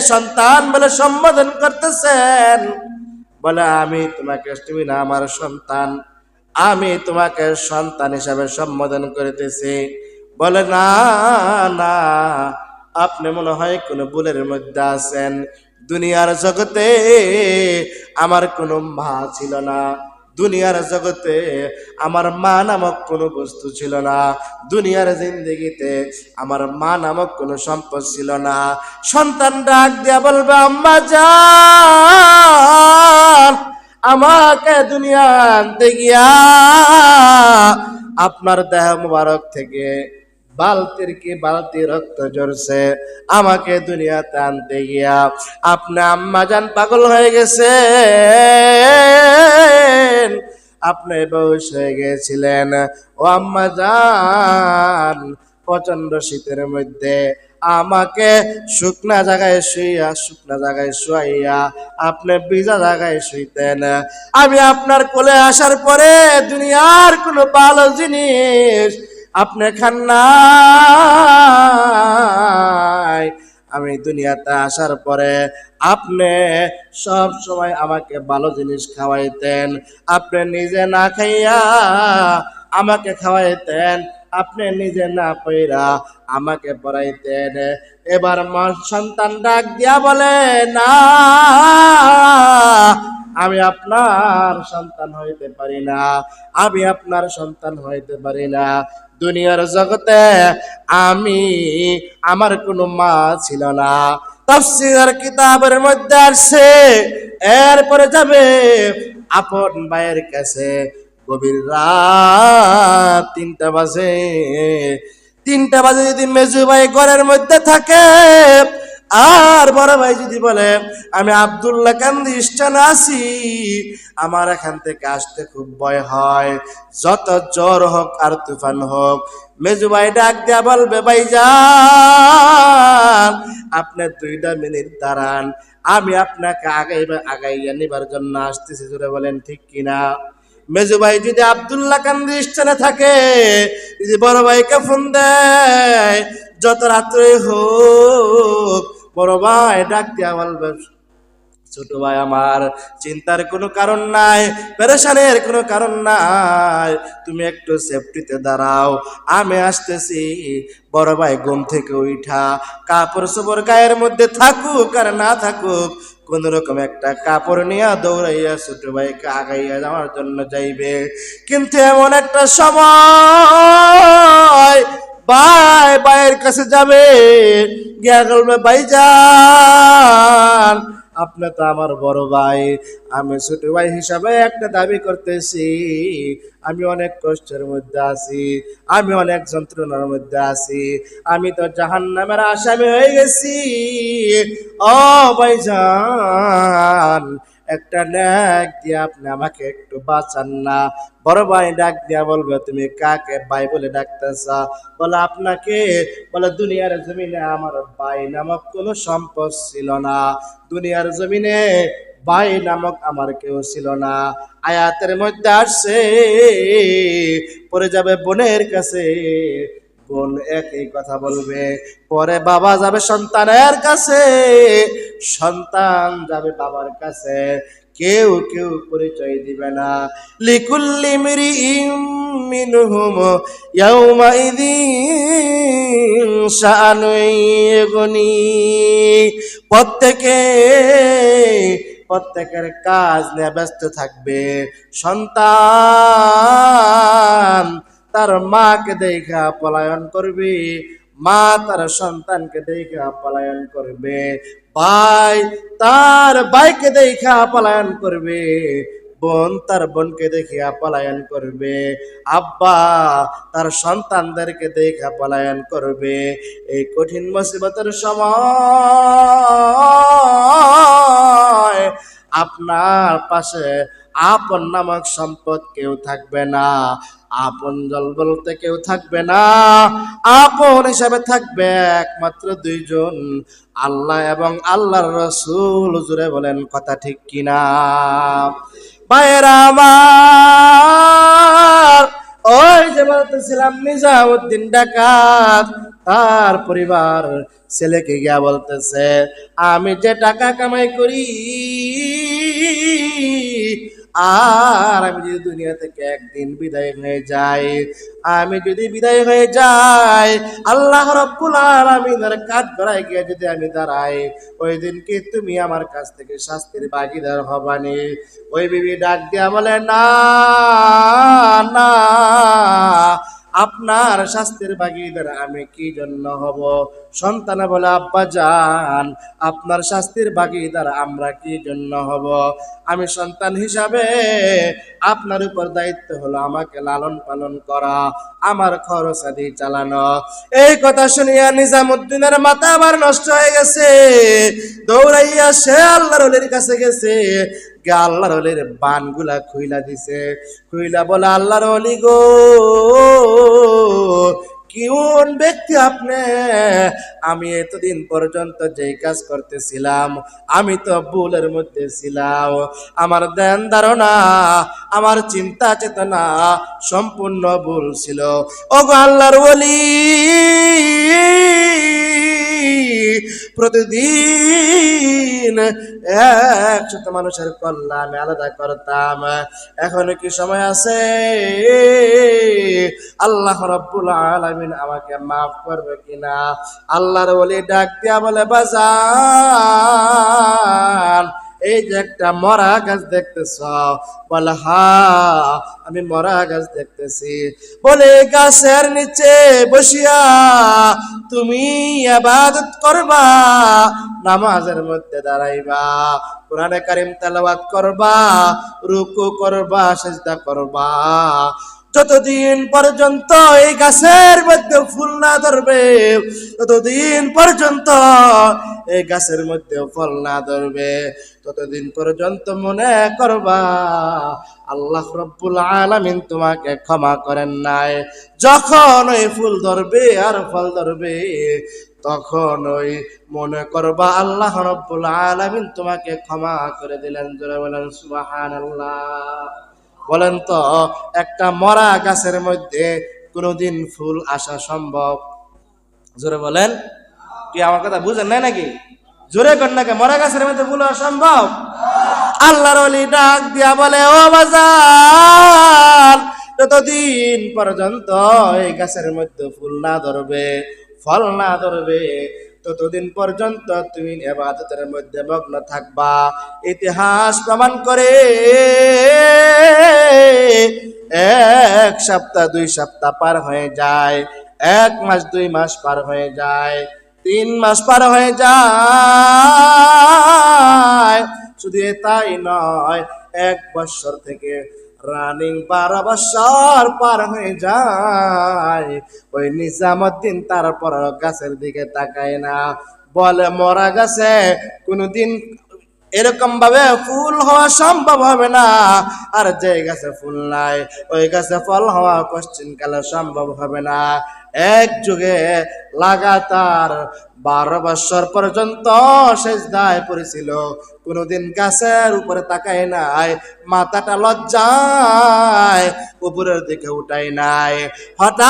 সন্তান বলে সম্বোধন করতেছেন। বলে, আমি তোমাকে তুমি না, আমার সন্তান। আমি তোমাকে সন্তান হিসাবে সম্বোধন করিতেছি। বলে, না না, আপনি মনে হয় কোনো ভুলের মধ্যে আছেন। দুনিয়ার জগতে আমার কোনো মা ছিল না। দুনিয়ার জগতে আমার মা নামক কোনো বস্তু ছিল না। দুনিয়ার জিন্দগিতে আমার মা নামক কোনো সম্পদ ছিল না। সন্তান ডাক দিয়া বলবে, আম্মা যান আমাকে দুনিয়া আনতে গিয়া, আপনার দেহ মুবারক থেকে বালতির কি বালতি রক্ত ঝরছে, আমাকে দুনিয়াতে আনতে গিয়া। আপনি আম্মা যান পাগল হয়ে গেছে। আপনি বয়স হয়ে গেছিলেন। ও আম্মা প্রচণ্ড শীতের মধ্যে আমাকে শুকনা জায়গায় শুইয়া, শুকনা জায়গায় শুয়াইয়া আপনি ভিজা জায়গায় শুইতেন। আমি আপনার কোলে আসার পরে দুনিয়ার কোনো ভালো জিনিস আপনি খান নাই আমি দুনিয়াতে আসার পরে আপনি সব সময় আমাকে ভালো জিনিস খাওয়াইতেন। আপনি নিজে না খাইয়া আমাকে খাওয়াইতেন। আপনি নিজে না পইরা আমাকে পড়াইতেন। এবার মা সন্তান ডাক দিয়া বলে, না, আমি আপনার সন্তান হইতে পারি না। আমি আপনার সন্তান হইতে পারি না। দুনিয়ার জগতে আমি, আমার কোনো মা ছিল না। তফসিলের কিতাবের মধ্যে আসছে, এরপরে যাবে আপন ভাইয়ের কাছে। গভীর রাত তিনটা বাজে। তিনটা বাজে যদি মেজু ভাই ঘরের মধ্যে থাকে, আর বড় ভাই যদি বলে, আমি আবদুল্লাহ কান্দি স্টানে আছি, আমার এখান থেকে আসতে খুব ভয় হয়। যত জ্বর হোক আর তুফান হোক। মেজু ভাই ডাক দেয়া বলবে, ভাই যান, আপনি দুইটা মিনিট দাঁড়ান। আমি আপনাকে আগাই আগাইয়া নিবার জন্য আসতেছি। জুড়ে বলেন, ঠিক কিনা? মেজু ভাই যদি আবদুল্লাহ কান্দি স্থানে থাকে, যদি বড় ভাইকে ফোন দেয়, যত রাত্রে হোক, বড় ভাই ডাক দিয়া বলবে, ছোট ভাই আমার, চিন্তার কোনো কারণ নাই, পেরেশানের কোনো কারণ নাই, তুমি একটু সেফটিতে দাঁড়াও, আমি আসতেছি। বড় ভাই ঘুম থেকে উঠা কাপড় চোপড় গায়ের মধ্যে থাকুক আর না থাকুক কোন রকম একটা কাপড় নিয়ে দৌড়াইয়া ছোট ভাইকে আগাইয়া যাওয়ার জন্য যাইবে। কিন্তু এমন একটা সময় ভাই ভাইয়ের কাছে যাবে। গিয়া বলবে ভাই যান আপনি তো আমার বড় ভাই। আমি ছোট ভাই হিসাবে একটা দাবি করতেছি। আমি অনেক কষ্টের মধ্যে আছি। আমি অনেক যন্ত্রণার মধ্যে আছি। আমি তো জাহান নামের আসামি হয়ে গেছি। ও ভাইজান একটা ন্যাক দিয়ে আপনি আমাকে একটু বাঁচান না। বড় ভাই ডাক দিয়া বলবে, তুমি কাকে ভাই বলে ডাকতেছ? বলে, আপনাকে? বলে, দুনিয়ার জমিনে আমার ভাই নামক কোনো সম্পদ ছিল না। দুনিয়ার জমিনে ভাই নামক আমার কেউ ছিল না। আয়াতের মধ্যে আসছে পরে যাবে বোনের কাছে। বোন একই কথা বলবে, পরে বাবা যাবে সন্তানের কাছে, সন্তান যাবে বাবার কাছে। কেউ কেউ পরিচয় দিবে না। লিকুল্লি মিরি মিনহুম ইয়াউমাইদিন শানুইগনি প্রত্যেকে, প্রত্যেকের কাজ নিয়ে ব্যস্ত থাকবে। সন্তান তার মাকে দেখা পলায়ন করবে, মা তার সন্তানকে দেখা পলায়ন করবে, ভাই তার ভাইকে দেখা পলায়ন করবে, বোন তার বোনকে দেখিয়া পলায়ন করবে, আব্বা তার সন্তানদেরকে দেখা পলায়ন করবে। এই কঠিন মুসিবতের সময় আপনার পাশে আপন নামক সম্পদ কেউ থাকবে না। আপন জল বলতে কেউ থাকবে না। আপন হিসাবে থাকবে একমাত্র দুইজন। আল্লাহ এবং আল্লাহর রসুল জুড়ে বলেন, কথা ঠিক কিনা? ভাইয়েরা আমার, ওই যে বলতেছিলাম, নিজামুদ্দিন ডাকাত, তার পরিবার ছেলেকে গিয়া বলতেছে, আমি যে টাকা কামাই করি আর আমি যদি দুনিয়া থেকে একদিন বিদায় হয়ে যাই, আমি যদি বিদায় হয়ে যাই, আল্লাহ রব্বুল আলামিনের কাজ গড়ায় গিয়ে যদি আমি দাঁড়াই, ওই দিন কি তুমি আমার কাছ থেকে শাস্তির বাগিদার হবানি? ওই বিবি ডাক দিয়া বলে, না না। আপনার শাস্তির বাগিদার আমি কি জন্য হব? সন্তানে বলে, আব্বা যান আপনার শাস্তির বাগিদার আমরা কি জন্য হব? আমি সন্তান হিসাবে আপনার উপর দায়িত্ব হলো আমাকে লালন পালন করা, আমার খরচ আদি চালানো। এই কথা শুনিয়া নিজামুদ্দিনের মাথা আবার নষ্ট হয়ে গেছে। দৌড়াইয়া সে আল্লাহর কাছে গেছে। গে আল্লাহর অলির বানগুলা খুইলা দিছে। খুইলা বলে, আল্লাহর অলি গো কোন ব্যক্তি আপনি? আমি এতদিন পর্যন্ত যেই কাজ করতেছিলাম, আমি তো ভুলের মধ্যে ছিলাম। আমার দেন ধারণা, আমার চিন্তা চেতনা সম্পূর্ণ ভুল ছিল। ও গো আল্লাহর বলি প্রতিদিন এক ছোট মানুষের কল্যাণ আলাদা করতাম। এখন কি সময় আছে? আল্লাহ রব্বুল আলমিন আমাকে মাফ করবে কিনা? আল্লাহর বলি ডাক দিয়া বলে বাজান এই যে একটা মরা গাছ দেখতেছ বলে হা আমি মরা গাছ দেখতেছি। বলে গাছের নিচে বসিয়া তুমি আবাদত করবা, নামাজের মধ্যে দাঁড়াইবা, কোরআনে কারিম তেলাওয়াত করবা, রুকু করবা, সেজদা করবা। যতদিন পর্যন্ত এই গাছের মধ্যে ফুল না ধরবে, ততদিন পর্যন্ত এই গাছের মধ্যে ফল না ধরবে। ততদিন পর্যন্ত মনে করবা, আল্লাহ রব্বুল আলামিন তোমাকে ক্ষমা করেন নাই। যখন ওই ফুল ধরবে আর ফল ধরবে, তখন ওই মনে করবা আল্লাহ রব্বুল আলামিন তোমাকে ক্ষমা করে দিলেন। বলেন, সুবহানাল্লাহ। বলেন তো, একটা মরা গাছের মধ্যে কোনোদিন ফুল আসা সম্ভব? জোরে বলেন। কি আমার কথা বুঝেন নাই নাকি? জোরে কর নাকি, মরা গাছের মধ্যে ফুল আসা সম্ভব? আল্লাহর অলি ডাক দিয়া বলে, ও বাজার, যতদিন পর্যন্ত এই গাছের মধ্যে ফুল না ধরবে, ফল না ধরবে ততদিন পর্যন্ত তুমি এবাদতের মধ্যে মগ্ন থাকবা, ইতিহাস প্রমাণ করে এক সপ্তাহ, দুই সপ্তাহ পার হয়ে যায়, এক মাস, দুই মাস পার হয়ে যায়, তিন মাস পার হয়ে যায়। শুধু তাই নয়, এক বছর থেকে রানিং বারো বছর পার হয়ে যায়। ওই নিজামুদ্দিন তারপর গাছের দিকে তাকায় না। বলে, মরা গাছে, কোনোদিন এরকম ভাবে ফুল হওয়া সম্ভব হবে না। আর যে গাছে ফুল নাই, ওই গাছে ফল হওয়া কোশ্চিন কালে সম্ভব হবে না। এক যুগে লাগাতার বারো বছর পর্যন্ত শেষ দায় পড়েছিল। কোনোদিন গাছের উপরে তাকায় নাই, মাথাটা লজ্জায়, উপরের দিকে উঠাই নাই। হঠাৎ